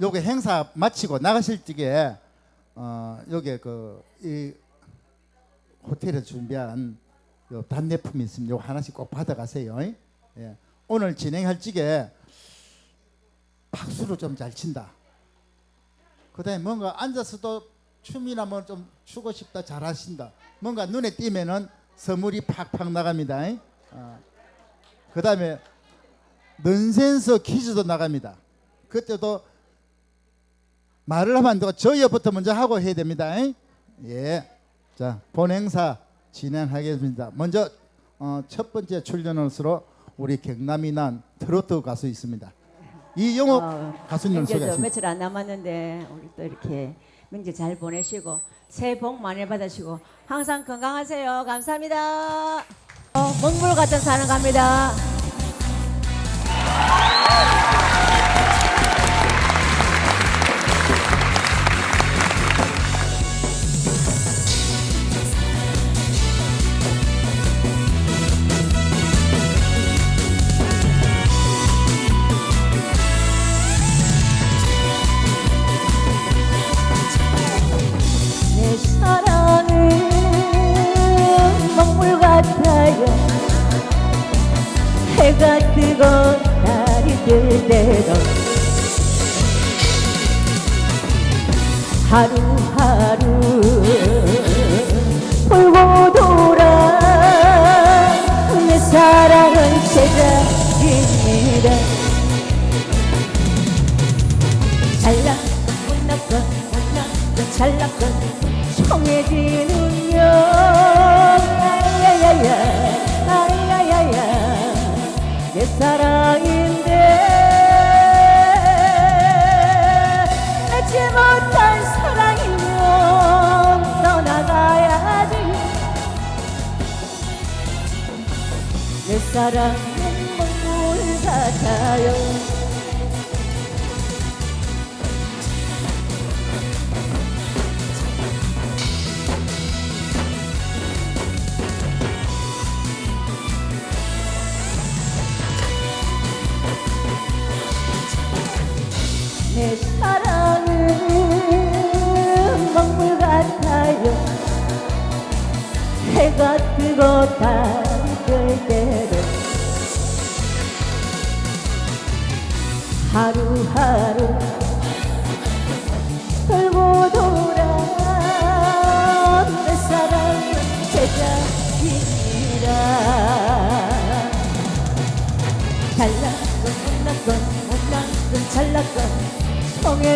요게 행사 마치고 나가실 적에 어 요게 그 이 호텔에서 준비한 요 단내품이 있습니다. 요 하나씩 꼭 받아가세요. 예. 오늘 진행할 적에 박수로 좀 잘 친다. 그다음에 뭔가 앉아서도 춤이나 뭐 좀 추고 싶다 잘 하신다. 뭔가 눈에 띄면은 선물이 팍팍 나갑니다. 어. 그다음에 넌센스 퀴즈도 나갑니다. 그때도 말을 하면 안 되고 저희부터 먼저 하고 해야 됩니다. 예. 자, 본 행사 진행하겠습니다. 먼저 어, 첫 번째 출연으로 우리 경남이 난 트로트 가수 있습니다. 이영옥 어, 가수님 저 소개하십니다. 며칠 안 남았는데 우리 또 이렇게 명절 잘 보내시고 새해 복 많이 받으시고 항상 건강하세요. 감사합니다. 어, 먹물 같은 사는 갑니다. 해가 뜨고 달이 뜰 때도 하루하루 돌고 돌아 내 사랑은 제자입니다. 잘난 못났건 못났건 잘났건 청해지는요 아야야야 아야야야 내 사랑인데 맺지 못한 사랑이면 떠나가야지. 내 사랑은 먹물 같아요 내 사랑은 먹물 같아요. 해가 뜨고 뜰 때도 하루하루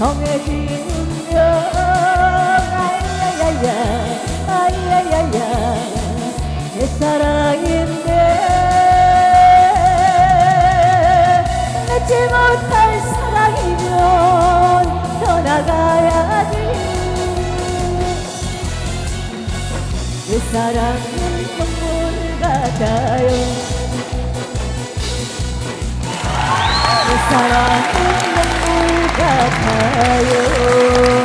정해지는요 아야야야 아야야야 내 사랑인데 맺지 못할 사랑이면 떠나가야지 내 사랑은 먹물 같아요 내 사랑은 กับเธออยู่